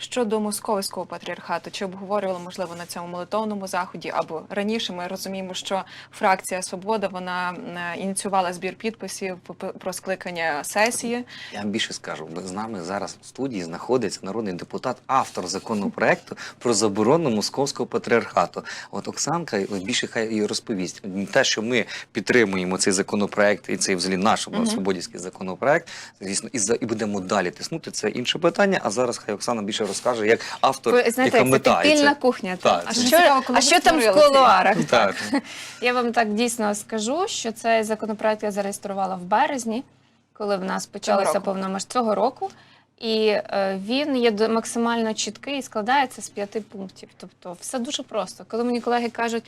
щодо московського патріархату, чи обговорювали можливо на цьому молитовному заході або раніше? Ми розуміємо, що фракція Свобода вона е, ініціювала збір підписів про скликання сесії. Я вам більше скажу, з нами зараз в студії знаходиться народний депутат, автор законопроекту про заборону московського патріархату. От Оксанка от більше хай і розповість. Те, що ми підтримуємо цей законопроект, і цей взагалі наш Мгм. свободівський законопроект, звісно, і за і будемо далі тиснути. Це інше питання. А зараз хай Оксана більше розкаже, як автор, Ви знаєте, яка як це це- кухня. Так, а що, Цікаво, а що там в кулуарах? Так. Я вам так дійсно скажу, що цей законопроект я зареєструвала в березні, коли в нас почалося року. повномасштаб цього року. І е, він є максимально чіткий і складається з п'яти пунктів. Тобто, все дуже просто. Коли мені колеги кажуть,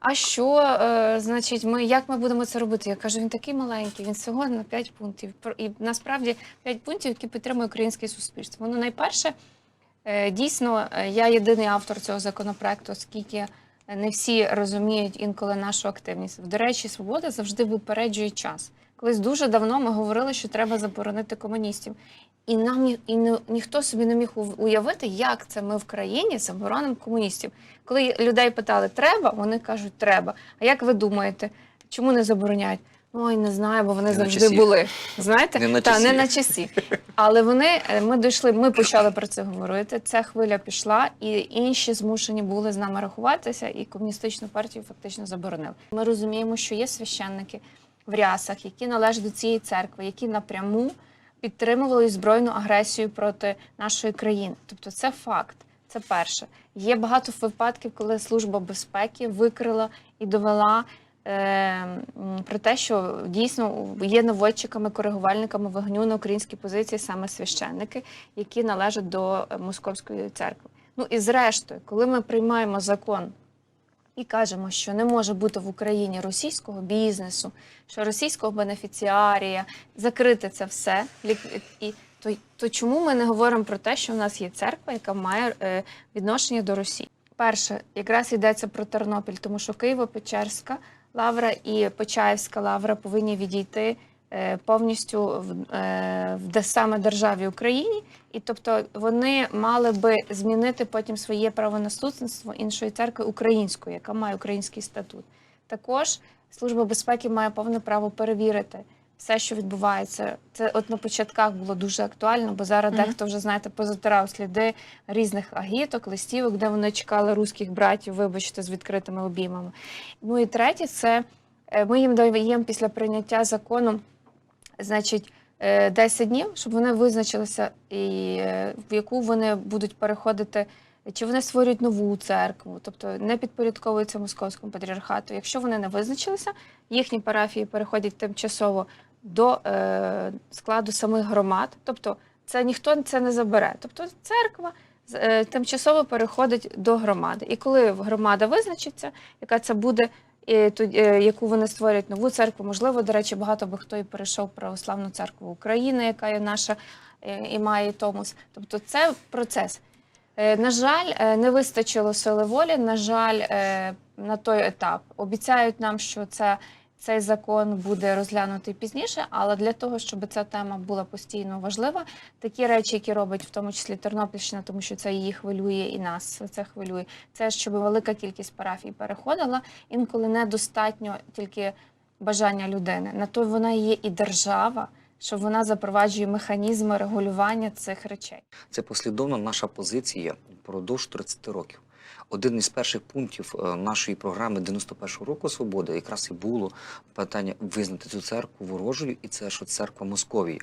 а що, е, значить, ми як ми будемо це робити? Я кажу, він такий маленький, він всього на п'ять пунктів. І насправді п'ять пунктів, які підтримує українське суспільство. Ну, найперше, дійсно, е, я єдиний автор цього законопроекту, оскільки не всі розуміють інколи нашу активність. До речі, свобода завжди випереджує час. Колись дуже давно ми говорили, що треба заборонити комуністів. І нам і ні- ніхто собі не міг уявити, як це ми в країні заборонимо комуністів. Коли людей питали, треба, вони кажуть, треба. А як ви думаєте, чому не забороняють? Ой, не знаю, бо вони Не завжди часі. були. Знаєте, Не на Та, не на часі. Але вони е, ми дійшли, ми почали про це говорити. Ця хвиля пішла, і інші змушені були з нами рахуватися, і комуністичну партію фактично заборонили. Ми розуміємо, що є священники в рясах, які належать до цієї церкви, які напряму підтримували збройну агресію проти нашої країни. Тобто, це факт. Це перше. Є багато випадків, коли служба безпеки викрила і довела про те, що дійсно є наводчиками, коригувальниками вогню на українській позиції саме священники, які належать до е, московської церкви. Ну і зрештою, коли ми приймаємо закон і кажемо, що не може бути в Україні російського бізнесу, що російського бенефіціарія, закрити це все. І то, то чому ми не говоримо про те, що в нас є церква, яка має е, відношення до Росії? Перше, якраз йдеться про Тернопіль, тому що Києво-Печерська лавра і Почаївська лавра повинні відійти е, повністю в, е, в саме державі Україні, і тобто вони мали би змінити потім своє правонаступництво іншої церкви української, яка має український статут. Також Служба безпеки має повне право перевірити все, що відбувається. Це от на початках було дуже актуально, бо зараз Мгм. дехто вже знаєте позатирав сліди різних агіток, листівок, де вони чекали руських братів, вибачте, з відкритими обіймами. Ну і третє, це е, ми їм даємо після прийняття закону, значить. е, 10 днів, щоб вони визначилися, і е, в яку вони будуть переходити, чи вони створюють нову церкву, тобто не підпорядковуються московському патріархату. Якщо вони не визначилися, їхні парафії переходять тимчасово до е, складу самих громад. Тобто це ніхто це не забере. Тобто церква е, тимчасово переходить до громади. І коли громада визначиться, яка це буде, і тоді, е, яку вони створюють нову церкву, можливо, до речі, багато би хто і перейшов православну церкву України, яка є наша е, і має томос. Тобто це процес. Е, На жаль, е, не вистачило сили волі. На жаль, е, на той етап обіцяють нам, що це, цей закон буде розглянутий пізніше. Але для того, щоб ця тема була постійно важлива, такі речі, які робить в тому числі Тернопільщина, тому що це її хвилює і нас це хвилює. Це щоб велика кількість парафій переходила. Інколи недостатньо тільки бажання людини. На то вона є і держава, що вона запроваджує механізми регулювання цих речей. Це послідовна наша позиція впродовж 30 років. Один із перших пунктів е, нашої програми 91-го року свободи якраз і було питання визнати цю церкву ворожою, і це що церква Московії.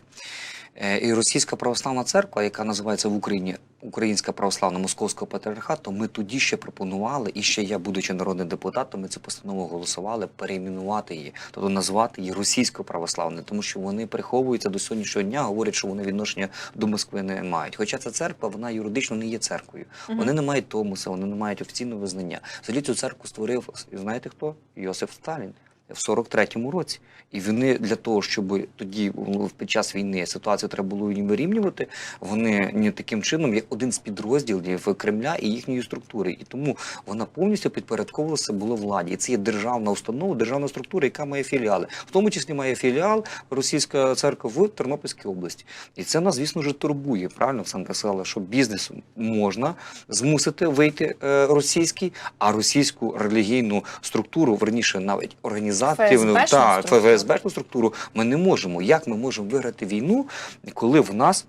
Е, І російська православна церква, яка називається в Україні Українська православна Московського патріархату, ми тоді ще пропонували, і ще я, будучи народним депутатом, ми цю постанову голосували перейменувати її, тобто назвати її російською православною, тому що вони приховуються до сьогоднішнього дня, говорять, що вони відношення до Москви не мають. Хоча ця церква, вона юридично не є церквою. Мгм. Вони не мають томуса, вони не мають офіційного визнання. Взагалі цю церкву створив, знаєте хто? Йосиф Сталін. В 43-му році. І вони для того, щоб тоді під час війни ситуацію треба було вирівнювати, вони не таким чином, як один з підрозділів Кремля і їхньої структури. І тому вона повністю підпорядковувалася була владі. І це є державна установа, державна структура, яка має філіали. В тому числі має філіал Російська церква в Тернопільській області. І це нас, звісно ж, турбує. Правильно Оксанка сказала, що бізнесу можна змусити вийти е, російський, а російську релігійну структуру, верніше навіть організацію, ну, ФСБшну та. ФСБшну структуру, ми не можемо. Як ми можемо виграти війну, коли в нас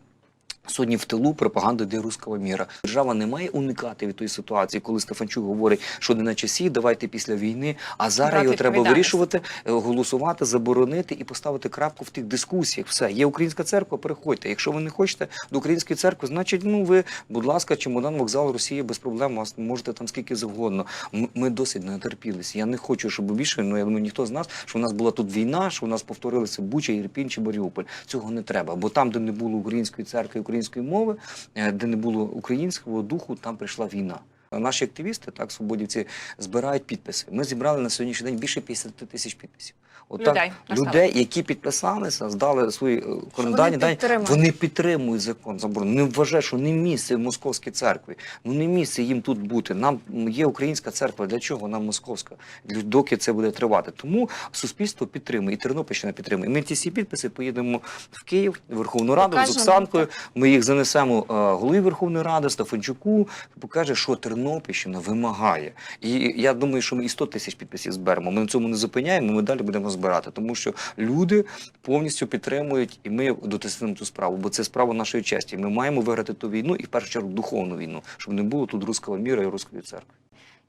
Сьогодні в тилу пропаганда де руського міра. Держава не має уникати від тої ситуації, коли Стефанчук говорить, що не на часі, давайте після війни. А зараз Брати його треба вирішувати, е, голосувати, заборонити і поставити крапку в тих дискусіях. Все, є українська церква, переходьте. Якщо ви не хочете до української церкви, значить, ну ви, будь ласка, чемодан вокзал Росії без проблем. Вас можете там скільки завгодно. Ми досить натерпілися. Я не хочу, щоб більше. Ну я думаю, ніхто з нас, що в нас була тут війна, що в нас повторилися Буча, Ірпінь чи Маріуполь. Цього не треба. Бо там, де не було української церкви, української мови, е, де не було українського духу, там прийшла війна. Наші активісти, так, свободівці, збирають підписи. Ми зібрали на сьогоднішній день більше 50 тисяч підписів. Отак, Людей, людей, які підписалися, здали свої е, координатні дані, вони підтримують закон заборони. Не вважають, що не місце в московській церкві. Ну не місце їм тут бути. Нам є українська церква. Для чого нам московська? Доки це буде тривати. Тому суспільство підтримує, і Тернопільщина підтримує. Ми ті всі підписи поїдемо в Київ, в Верховну Раду з Оксанкою. Ми їх занесемо е, голові Верховної Ради, Стефанчуку, покаже, що Тернопільщина вимагає. І я думаю, що ми і 100 тисяч підписів зберемо. Ми на цьому не зупиняємо. Ми далі будемо збирати, тому що люди повністю підтримують, і ми дотиснемо цю справу, бо це справа нашої честі. Ми маємо виграти ту війну і в першу чергу духовну війну, щоб не було тут руського міра і руської церкви.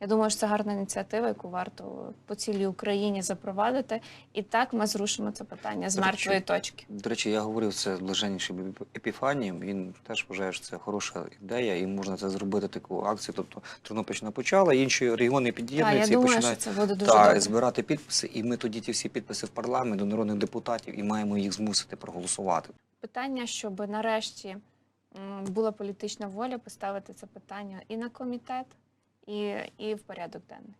Я думаю, що це гарна ініціатива, яку варто по цілій Україні запровадити. І так ми зрушимо це питання з До речі, мертвої точки. До речі, я говорив це з блаженнішим Епіфанієм. Він теж вважає, що це хороша ідея, і можна це зробити таку акцію. Тобто Тернопільщина почала, інші регіони під'єднуються і починають це буде дуже та, збирати підписи. І ми тоді ті всі підписи в парламент до народних депутатів і маємо їх змусити проголосувати. Питання, щоб нарешті була політична воля поставити це питання і на комітет, і, і в порядок денний.